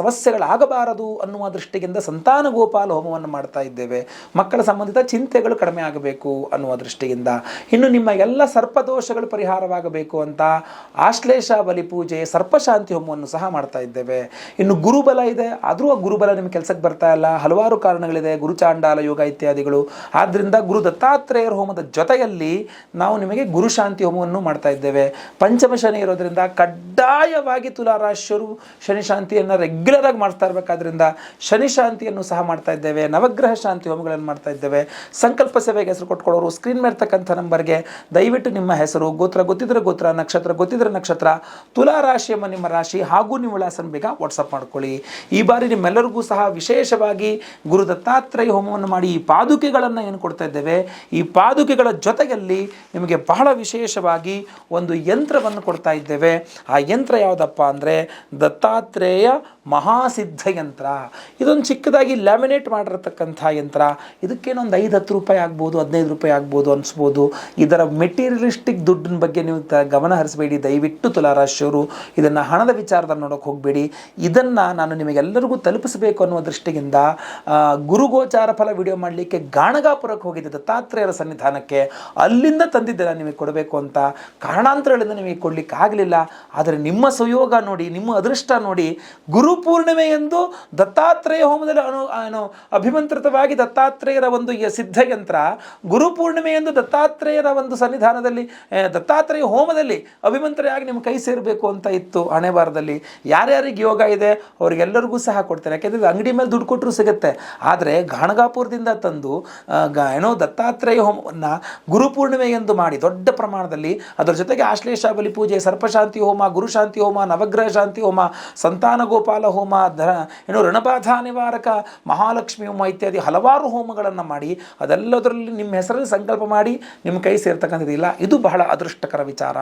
ಸಮಸ್ಯೆಗಳಾಗಬಾರದು ಅನ್ನುವ ದೃಷ್ಟಿಯಿಂದ ಸಂತಾನ ಗೋಪಾಲ ಹೋಮವನ್ನು ಮಾಡ್ತಾ ಇದ್ದೇವೆ. ಮಕ್ಕಳ ಸಂಬಂಧಿತ ಚಿಂತೆಗಳು ಕಡಿಮೆ ಆಗಬೇಕು ಅನ್ನುವ ದೃಷ್ಟಿಯಿಂದ. ಇನ್ನು ನಿಮ್ಮ ಎಲ್ಲ ಸರ್ಪದೋಷಗಳು ಪರಿಹಾರವಾಗಬೇಕು ಅಂತ ಆಶ್ಲೇಷ ಬಲಿ ಪೂಜೆ, ಸರ್ಪಶಾಂತಿ ಹೋಮವನ್ನು ಸಹ ಮಾಡ್ತಾ ಇದ್ದೇವೆ. ಇನ್ನು ಗುರುಬಲ ಇದೆ, ಆದರೂ ಆ ಗುರುಬಲ ನಿಮ್ಮ ಕೆಲಸಕ್ಕೆ ಬರ್ತಾ ಇಲ್ಲ. ಹಲವಾರು ಕಾರಣಗಳಿದೆ ಗುರುಚಾಂಡಾಲ ಯೋಗ ಇತ್ಯಾದಿಗಳು. ಆದ್ದರಿಂದ ಗುರು ದತ್ತಾತ್ರೇಯರ ಹೋಮದ ಜೊತೆಯಲ್ಲಿ ನಾವು ನಿಮಗೆ ಗುರುಶಾಂತಿ ಹೋಮವನ್ನು ಮಾಡ್ತಾ ಇದ್ದೇವೆ. ಪಂಚಮ ಶನಿ ಇರೋದ್ರಿಂದ ಕಡ್ಡಾಯವಾಗಿ ತುಲಾರಾಶ್ಯರು ಶನಿ ಶಾಂತಿಯನ್ನು ರೆಗ್ಯುಲರ್ ಆಗಿ ಮಾಡ್ತಾ ಇರಬೇಕಾದ್ರಿಂದ ಶನಿ ಶಾಂತಿಯನ್ನು ಸಹ ಮಾಡ್ತಾ ಇದ್ದೇವೆ, ನವಗ್ರಹ ಶಾಂತಿ ಹೋಮಗಳನ್ನು ಮಾಡ್ತಾ ಇದ್ದೇವೆ. ಸಂಕಲ್ಪ ಸೇವೆಗೆ ಹೆಸರು ಕೊಟ್ಕೊಳ್ಳೋರು ಸ್ಕ್ರೀನ್ ಮೇರ್ತಕ್ಕಂಥ ನಂಬರ್ಗೆ ದಯವಿಟ್ಟು ನಿಮ್ಮ ಹೆಸರು, ಗೋತ್ರ, ಗೊತ್ತಿದ್ರೆ ಗೋತ್ರ, ನಕ್ಷತ್ರ, ಗೊತ್ತಿದ್ರೆ ನಕ್ಷತ್ರ, ತುಲಾ ರಾಶಿ ಎಂಬ ನಿಮ್ಮ ರಾಶಿ ಹಾಗೂ ನಿಮ್ಮ ವಿಳಾಸನ ಬೇಗ ವಾಟ್ಸಪ್ ಮಾಡ್ಕೊಳ್ಳಿ. ಈ ಬಾರಿ ನಿಮ್ಮೆಲ್ಲರಿಗೂ ಸಹ ವಿಶೇಷವಾಗಿ ಗುರು ದತ್ತಾತ್ರೇಯ ಹೋಮವನ್ನು ಮಾಡಿ ಈ ಪಾದುಕೆಗಳನ್ನು ಏನು ಕೊಡ್ತಾ ಇದ್ದೇವೆ, ಈ ಪಾದುಕೆಗಳ ಜೊತೆಯಲ್ಲಿ ನಿಮಗೆ ಬಹಳ ವಿಶೇಷವಾಗಿ ಒಂದು ಯಂತ್ರವನ್ನು ಕೊಡ್ತಾ ಇದ್ದೇವೆ. ಆ ಯಂತ್ರ ಯಾವುದಪ್ಪ ಅಂದರೆ ದತ್ತಾತ್ರೇಯ ಮಹಾಸಿದ್ಧ ಯಂತ್ರ ಇದೊಂದು ಚಿಕ್ಕದಾಗಿ ಲ್ಯಾಮಿನೇಟ್ ಮಾಡಿರತಕ್ಕಂಥ ಯಂತ್ರ. ಇದಕ್ಕೇನೊಂದು ಐದು ಹತ್ತು ರೂಪಾಯಿ ಆಗ್ಬೋದು, ಹದಿನೈದು ರೂಪಾಯಿ ಆಗ್ಬೋದು ಅನಿಸ್ಬೋದು. ಇದರ ಮೆಟೀರಿಯಲಿಸ್ಟಿಕ್ ದುಡ್ಡಿನ ಬಗ್ಗೆ ನೀವು ಗಮನ ಹರಿಸಬೇಡಿ. ದಯವಿಟ್ಟು ತುಲಾರಾಶಿಯವರು ಇದನ್ನು ಹಣದ ವಿಚಾರದಲ್ಲಿ ನೋಡೋಕೆ ಹೋಗಬೇಡಿ. ಇದನ್ನು ನಾನು ನಿಮಗೆಲ್ಲರಿಗೂ ತಲುಪಿಸಬೇಕು ಅನ್ನುವ ದೃಷ್ಟಿಯಿಂದ ಗುರುಗೋಚಾರ ಫಲ ವಿಡಿಯೋ ಮಾಡಲಿಕ್ಕೆ ಗಾಣಗಾಪುರಕ್ಕೆ ಹೋಗಿದ್ದೆ. ದತ್ತಾತ್ರೇಯರ ಸನ್ನಿಧಾನಕ್ಕೆ. ಅಲ್ಲಿಂದ ತಂದಿದ್ದೆ ನಾನು ನಿಮಗೆ ಕೊಡಬೇಕು ಅಂತ. ಕಾರಣಾಂತರಗಳಿಂದ ನಿಮಗೆ ಕೊಡಲಿಕ್ಕೆ ಆಗಲಿಲ್ಲ. ಆದರೆ ನಿಮ್ಮ ಸುಯೋಗ ನೋಡಿ, ನಿಮ್ಮ ಅದೃಷ್ಟ ನೋಡಿ, ಗುರು ಪೂರ್ಣಿಮೆ ಎಂದು ದತ್ತಾತ್ರೇಯ ಹೋಮದಲ್ಲಿ ಅನು, ಏನು, ಅಭಿಮಂತ್ರಿತವಾಗಿ ದತ್ತಾತ್ರೇಯರ ಒಂದು ಯ- ಸಿದ್ಧ ಯಂತ್ರ ಗುರು ಪೂರ್ಣಿಮೆ ಎಂದು ದತ್ತಾತ್ರೇಯರ ಒಂದು ಸನ್ನಿಧಾನದಲ್ಲಿ ದತ್ತಾತ್ರೇಯ ಹೋಮದಲ್ಲಿ ಅಭಿಮಂತ್ರಿಯಾಗಿ ನಿಮ್ಮ ಕೈ ಸೇರಬೇಕು ಅಂತ ಇತ್ತು ಹಣೆ ಬಾರದಲ್ಲಿ ಯಾರ್ಯಾರಿಗೆ ಯೋಗ ಇದೆ, ಅವರಿಗೆಲ್ಲರಿಗೂ ಸಹ ಕೊಡ್ತಾರೆ ಯಾಕೆಂದರೆ ಅಂಗಡಿ ಮೇಲೆ ದುಡ್ಡು ಕೊಟ್ಟರು ಸಿಗುತ್ತೆ. ಆದರೆ ಗಾಣಗಾಪುರದಿಂದ ತಂದು ಏನೋ ದತ್ತಾತ್ರೇಯ ಹೋಮವನ್ನು ಗುರುಪೂರ್ಣಿಮೆ ಎಂದು ಮಾಡಿ ದೊಡ್ಡ ಪ್ರಮಾಣದಲ್ಲಿ ಅದರ ಜೊತೆಗೆ ಆಶ್ಲೇಷ ಬಲಿ ಪೂಜೆ, ಸರ್ಪಶಾಂತಿ ಹೋಮ, ಗುರುಶಾಂತಿ ಹೋಮ, ನವಗ್ರಹ ಶಾಂತಿ ಹೋಮ, ಸಂತಾನ ಗೋಪಾಲ ಹೋಮ ಧರ ಏನು ಋಣಬಾಧ ನಿವಾರಕ ಮಹಾಲಕ್ಷ್ಮಿ ಹೋಮ ಇತ್ಯಾದಿ ಹಲವಾರು ಹೋಮಗಳನ್ನು ಮಾಡಿ, ಅದೆಲ್ಲದರಲ್ಲಿ ನಿಮ್ಮ ಹೆಸರಲ್ಲಿ ಸಂಕಲ್ಪ ಮಾಡಿ, ನಿಮ್ಮ ಕೈ ಸೇರ್ತಕ್ಕಂಥದ್ದಿಲ್ಲ ಇದು ಬಹಳ ಅದೃಷ್ಟಕರ ವಿಚಾರ.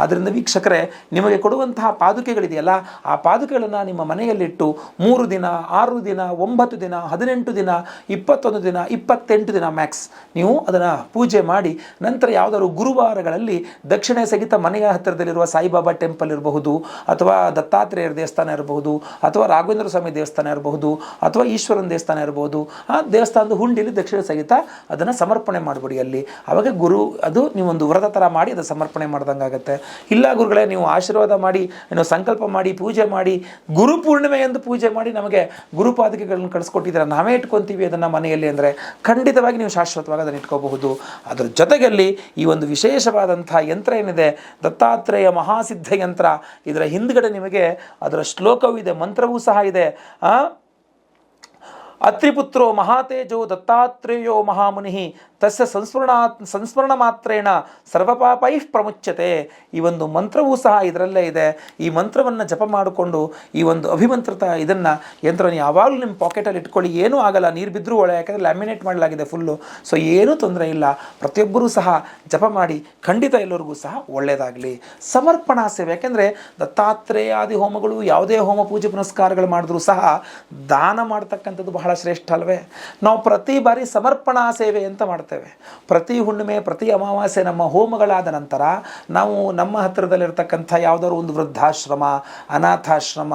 ಆದ್ದರಿಂದ ವೀಕ್ಷಕರೇ, ನಿಮಗೆ ಕೊಡುವಂತಹ ಪಾದುಕೆಗಳಿದೆಯಲ್ಲ, ಆ ಪಾದುಕೆಗಳನ್ನು ನಿಮ್ಮ ಮನೆಯಲ್ಲಿಟ್ಟು ಮೂರು ದಿನ, ಆರು ದಿನ, ಒಂಬತ್ತು ದಿನ, ಹದಿನೆಂಟು ದಿನ, ಇಪ್ಪತ್ತೊಂದು ದಿನ, ಇಪ್ಪತ್ತೆಂಟು ದಿನ ಮ್ಯಾಕ್ಸ್ ನೀವು ಅದನ್ನು ಪೂಜೆ ಮಾಡಿ, ನಂತರ ಯಾವುದಾದ್ರು ಗುರುವಾರಗಳಲ್ಲಿ ದಕ್ಷಿಣೆ ಸಹಿತ ಮನೆಯ ಹತ್ತಿರದಲ್ಲಿರುವ ಸಾಯಿಬಾಬಾ ಟೆಂಪಲ್ ಇರಬಹುದು, ಅಥವಾ ದತ್ತಾತ್ರೇಯರ ದೇವಸ್ಥಾನ ಇರಬಹುದು ಅಥವಾ ರಾಘವೇಂದ್ರ ಸ್ವಾಮಿ ದೇವಸ್ಥಾನ ಇರಬಹುದು, ಅಥವಾ ಈಶ್ವರನ ದೇವಸ್ಥಾನ ಇರಬಹುದು, ಆ ದೇವಸ್ಥಾನದ ಹುಂಡಿಲಿ ದಕ್ಷಿಣ ಸಹಿತ ಅದನ್ನು ಸಮರ್ಪಣೆ ಮಾಡಿಬಿಡಿ ಅಲ್ಲಿ. ಅವಾಗ ಗುರು, ಅದು ನೀವೊಂದು ವ್ರತ ಥರ ಮಾಡಿ ಅದು ಸಮರ್ಪಣೆ ಮಾಡ್ದಂಗೆ ಆಗುತ್ತೆ ಇಲ್ಲ ಗುರುಗಳೇ, ನೀವು ಆಶೀರ್ವಾದ ಮಾಡಿ, ಏನೋ ಸಂಕಲ್ಪ ಮಾಡಿ, ಪೂಜೆ ಮಾಡಿ, ಗುರು ಪೂರ್ಣಿಮೆ ಎಂದು ಪೂಜೆ ಮಾಡಿ ನಮಗೆ ಗುರುಪಾದಿಕೆಗಳನ್ನು ಕಳಿಸ್ಕೊಟ್ಟಿದ್ದೀರ? ನಾವೇ ಇಟ್ಕೊತೀವಿ ಅದನ್ನು ಮನೆಯಲ್ಲಿ ಅಂದರೆ ಖಂಡಿತವಾಗಿ ನೀವು ಶಾಶ್ವತವಾಗಿ ಅದನ್ನು ಇಟ್ಕೋಬಹುದು. ಅದರ ಜೊತೆಗಲ್ಲಿ ಈ ಒಂದು ವಿಶೇಷವಾದಂಥ ಯಂತ್ರ ಏನಿದೆ? ದತ್ತಾತ್ರೇಯ ಮಹಾಸಿದ್ಧ ಯಂತ್ರ. ಇದರ ಹಿಂದ್ಗಡೆ ನಿಮಗೆ ಅದರ ಶ್ಲೋಕವೂ ಇದೆ ಮಂತ್ರವೂ ಸಹ ಇದೆ. ಅತ್ರಿಪುತ್ರೋ ಮಹಾತೇಜೋ ದತ್ತಾತ್ರೇಯೋ ಮಹಾಮುನಿ ತಸ್ಯ ಸಂಸ್ಮರಣ ಸಂಸ್ಮರಣ ಮಾತ್ರೇಣ ಸರ್ವಪಾಪೈ ಪ್ರಮುಚ್ಯತೆ. ಈ ಒಂದು ಮಂತ್ರವೂ ಸಹ ಇದರಲ್ಲೇ ಇದೆ. ಈ ಮಂತ್ರವನ್ನು ಜಪ ಮಾಡಿಕೊಂಡು ಈ ಒಂದು ಅಭಿಮಂತ್ರಿತ ಇದನ್ನು ಯಂತ್ರವನ್ನು ಯಾವಾಗಲೂ ನಿಮ್ಮ ಪಾಕೆಟಲ್ಲಿ ಇಟ್ಕೊಳ್ಳಿ. ಏನೂ ಆಗಲ್ಲ. ನೀರು ಬಿದ್ದರೂ ಒಳ್ಳೆ, ಯಾಕಂದರೆ ಲ್ಯಾಮಿನೇಟ್ ಮಾಡಲಾಗಿದೆ ಫುಲ್ಲು. ಸೊ ಏನೂ ತೊಂದರೆ ಇಲ್ಲ. ಪ್ರತಿಯೊಬ್ಬರೂ ಸಹ ಜಪ ಮಾಡಿ ಖಂಡಿತ ಎಲ್ಲರಿಗೂ ಸಹ ಒಳ್ಳೆಯದಾಗಲಿ ಸಮರ್ಪಣಾ ಸೇವೆ, ಯಾಕೆಂದರೆ ದತ್ತಾತ್ರೇಯಾದಿ ಹೋಮಗಳು ಯಾವುದೇ ಹೋಮ ಪೂಜೆ ಪುನಸ್ಕಾರಗಳು ಮಾಡಿದ್ರೂ ಸಹ ದಾನ ಮಾಡ್ತಕ್ಕಂಥದ್ದು ಬಹಳ ಶ್ರೇಷ್ಠ ಅಲ್ವೇ. ನಾವು ಪ್ರತಿ ಬಾರಿ ಸಮರ್ಪಣಾ ಸೇವೆ ಅಂತ ಮಾಡ್ತೇವೆ. ಪ್ರತಿ ಹುಣ್ಣಿಮೆ, ಪ್ರತಿ ಅಮಾವಾಸ್ಯೆ ನಮ್ಮ ಹೋಮಗಳಾದ ನಂತರ ನಾವು ನಮ್ಮ ಹತ್ತಿರದಲ್ಲಿರ್ತಕ್ಕಂಥ ಯಾವುದಾದ್ರು ಒಂದು ವೃದ್ಧಾಶ್ರಮ, ಅನಾಥಾಶ್ರಮ,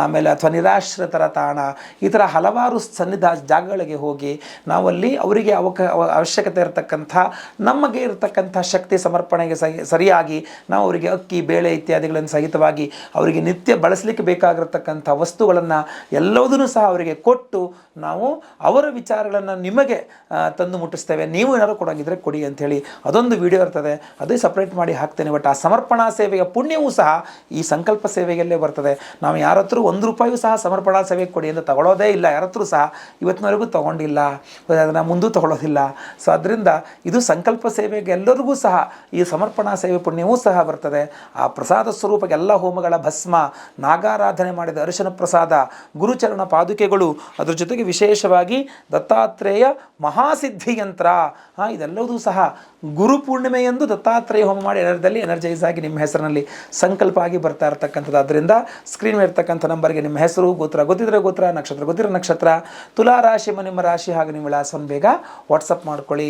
ಆಮೇಲೆ ಅಥವಾ ನಿರಾಶ್ರಿತರ ತಾಣ ಈ ಥರ ಹಲವಾರು ಸನ್ನಿಧ ಜಾಗಗಳಿಗೆ ಹೋಗಿ ನಾವಲ್ಲಿ ಅವರಿಗೆ ಅವಕ ಅವಶ್ಯಕತೆ ಇರತಕ್ಕಂಥ, ನಮಗೆ ಇರತಕ್ಕಂಥ ಶಕ್ತಿ ಸಮರ್ಪಣೆಗೆ ಸರಿಯಾಗಿ ನಾವು ಅವರಿಗೆ ಅಕ್ಕಿ, ಬೇಳೆ ಇತ್ಯಾದಿಗಳನ್ನು ಸಹಿತವಾಗಿ ಅವರಿಗೆ ನಿತ್ಯ ಬಳಸಲಿಕ್ಕೆ ಬೇಕಾಗಿರತಕ್ಕಂಥ ವಸ್ತುಗಳನ್ನು ಎಲ್ಲವುದನ್ನು ಸಹ ಅವರಿಗೆ ಕೊಟ್ಟು ನಾವು ಅವರ ವಿಚಾರಗಳನ್ನು ನಿಮಗೆ ತಂದು ಮುಟ್ಟಿಸ್ತೇವೆ. ನೀವು ಏನಾದರೂ ಕೊಡೋಂಗಿದ್ರೆ ಕೊಡಿ ಅಂಥೇಳಿ ಅದೊಂದು ವಿಡಿಯೋ ಇರ್ತದೆ. ಅದೇ ಸಪ್ರೇಟ್ ಮಾಡಿ ಹಾಕ್ತೇನೆ. ಬಟ್ ಆ ಸಮರ್ಪಣಾ ಸೇವೆಯ ಪುಣ್ಯವೂ ಸಹ ಈ ಸಂಕಲ್ಪ ಸೇವೆಯಲ್ಲೇ ಬರ್ತದೆ. ನಾವು ಯಾರತ್ರೂ ಒಂದು ರೂಪಾಯಿಯೂ ಸಹ ಸಮರ್ಪಣಾ ಸೇವೆಗೆ ಕೊಡಿ ಅಂತ ತಗೊಳ್ಳೋದೇ ಇಲ್ಲ. ಯಾರತ್ರೂ ಸಹ ಇವತ್ತಿನವರೆಗೂ ತಗೊಂಡಿಲ್ಲ. ಅದನ್ನು ಮುಂದೂ ತಗೊಳ್ಳೋದಿಲ್ಲ ಸೊ ಅದರಿಂದ ಇದು ಸಂಕಲ್ಪ ಸೇವೆಗೆ ಎಲ್ಲರಿಗೂ ಸಹ ಈ ಸಮರ್ಪಣಾ ಸೇವೆ ಪುಣ್ಯವೂ ಸಹ ಬರ್ತದೆ. ಆ ಪ್ರಸಾದ ಸ್ವರೂಪಕ್ಕೆ ಎಲ್ಲ ಹೋಮಗಳ ಭಸ್ಮ ನಾಗಾರಾಧನೆ ಮಾಡಿದ ಅರಿಶಿನ ಪ್ರಸಾದ ಗುರುಚರಣ ಪಾದುಕೆಗಳು ಅದರ ಜೊತೆಗೆ ವಿಶೇಷವಾಗಿ ದತ್ತಾತ್ರೇಯ ಮಹಾಸಿದ್ಧಿ ಯಂತ್ರ ಆ, ಇದೆಲ್ಲವೂ ಸಹ ಗುರು ಪೂರ್ಣಿಮೆಯಂದು ದತ್ತಾತ್ರೇಯ ಹೋಮ ಮಾಡಿ ಎಲ್ಲರದಲ್ಲಿ ಎನರ್ಜೈಸ್ ಆಗಿ ನಿಮ್ಮ ಹೆಸರಿನಲ್ಲಿ ಸಂಕಲ್ಪ ಆಗಿ ಬರ್ತಾ ಇರತಕ್ಕಂಥದ್ದು. ಅದರಿಂದ ಸ್ಕ್ರೀನ್ ಮೇಲೆ ಇರ್ತಕ್ಕಂಥ ನಂಬರ್ಗೆ ನಿಮ್ಮ ಹೆಸರು, ಗೋತ್ರ, ಗೊತ್ತಿದ್ರೆ ಗೋತ್ರ, ನಕ್ಷತ್ರ ಗೊತ್ತಿರೋ ನಕ್ಷತ್ರ, ತುಲಾ ರಾಶಿ ನಿಮ್ಮ ರಾಶಿ ಹಾಗೂ ನಿಮ್ಮ ವಿಳಾಸವನ್ನು ಬೇಗ ವಾಟ್ಸಪ್ ಮಾಡ್ಕೊಳ್ಳಿ.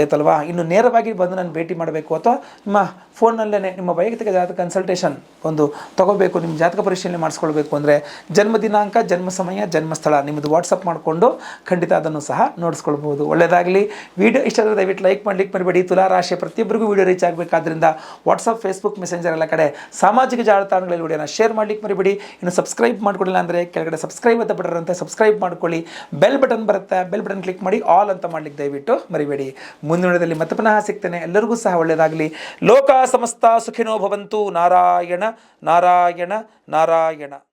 ಆಯ್ತಲ್ವಾ ಇನ್ನು ನೇರವಾಗಿ ಬಂದು ನಾನು ಭೇಟಿ ಮಾಡಬೇಕು ಅಥವಾ ನಿಮ್ಮ ಫೋನ್ನಲ್ಲೇ ನಿಮ್ಮ ವೈಯಕ್ತಿಕ ಜಾತಕ ಕನ್ಸಲ್ಟೇಷನ್ ಒಂದು ತಗೋಬೇಕು, ನಿಮ್ಮ ಜಾತಕ ಪರಿಶೀಲನೆ ಮಾಡಿಸ್ಕೊಳ್ಬೇಕು ಅಂದರೆ ಜನ್ಮ ದಿನಾಂಕ, ಜನ್ಮ ಸಮಯ ಜನ್ಮಸ್ಥಳ ನಿಮ್ಮದು ವಾಟ್ಸಪ್ ಮಾಡಿಕೊಂಡು ಖಂಡಿತ ಅದನ್ನು ಸಹ ನೋಡಿಸ್ಕೊಳ್ಬೋದು ಒಳ್ಳೆಯದಾಗಲಿ ವಿಡಿಯೋ ಇಷ್ಟ ಆದರೆ ದಯವಿಟ್ಟು ಲೈಕ್ ಮಾಡ್ಲಿಕ್ಕೆ ಮರಿಬೇಡಿ ತುಲಾ ರಾಶಿಯ ಪ್ರತಿಯೊಬ್ಬರಿಗೂ ವಿಡಿಯೋ ರೀಚ್ ಆಗಬೇಕಾದ್ರಿಂದ ವಾಟ್ಸಪ್ ಫೇಸ್ಬುಕ್ ಮೆಸೆಂಜರ್ ಎಲ್ಲ ಕಡೆ ಸಾಮಾಜಿಕ ಜಾಲತಾಣಗಳಲ್ಲಿ ವಿಡಿಯೋನ ಶೇರ್ ಮಾಡ್ಲಿಕ್ಕೆ ಮರಿಬೇಡಿ. ಇನ್ನು ಸಬ್ಸ್ಕ್ರೈಬ್ ಮಾಡ್ಕೊಳ್ಳಿಲ್ಲ ಅಂದರೆ ಕೆಳಗಡೆ ಸಬ್ಸ್ಕ್ರೈಬ್ ಅಂತ ಬಟರ್ ಅಂತ ಸಬ್ಸ್ಕ್ರೈಬ್ ಮಾಡ್ಕೊಳ್ಳಿ. ಬೆಲ್ ಬಟನ್ ಬರುತ್ತೆ. ಬೆಲ್ ಬಟನ್ ಕ್ಲಿಕ್ ಮಾಡಿ ಆಲ್ ಅಂತ ಮಾಡ್ಲಿಕ್ಕೆ ದಯವಿಟ್ಟು ಮರಿಬೇಡಿ. ಮುಂದಿನದಲ್ಲಿ ಮತ್ತೆ ಪುನಃ ಸಿಗ್ತೇನೆ. ಎಲ್ಲರಿಗೂ ಸಹ ಒಳ್ಳೆಯದಾಗಲಿ ಲೋಕ ಸಮಸ್ತ ಸುಖಿನೋ ಭವಂತು. ನಾರಾಯಣ ನಾರಾಯಣ ನಾರಾಯಣ.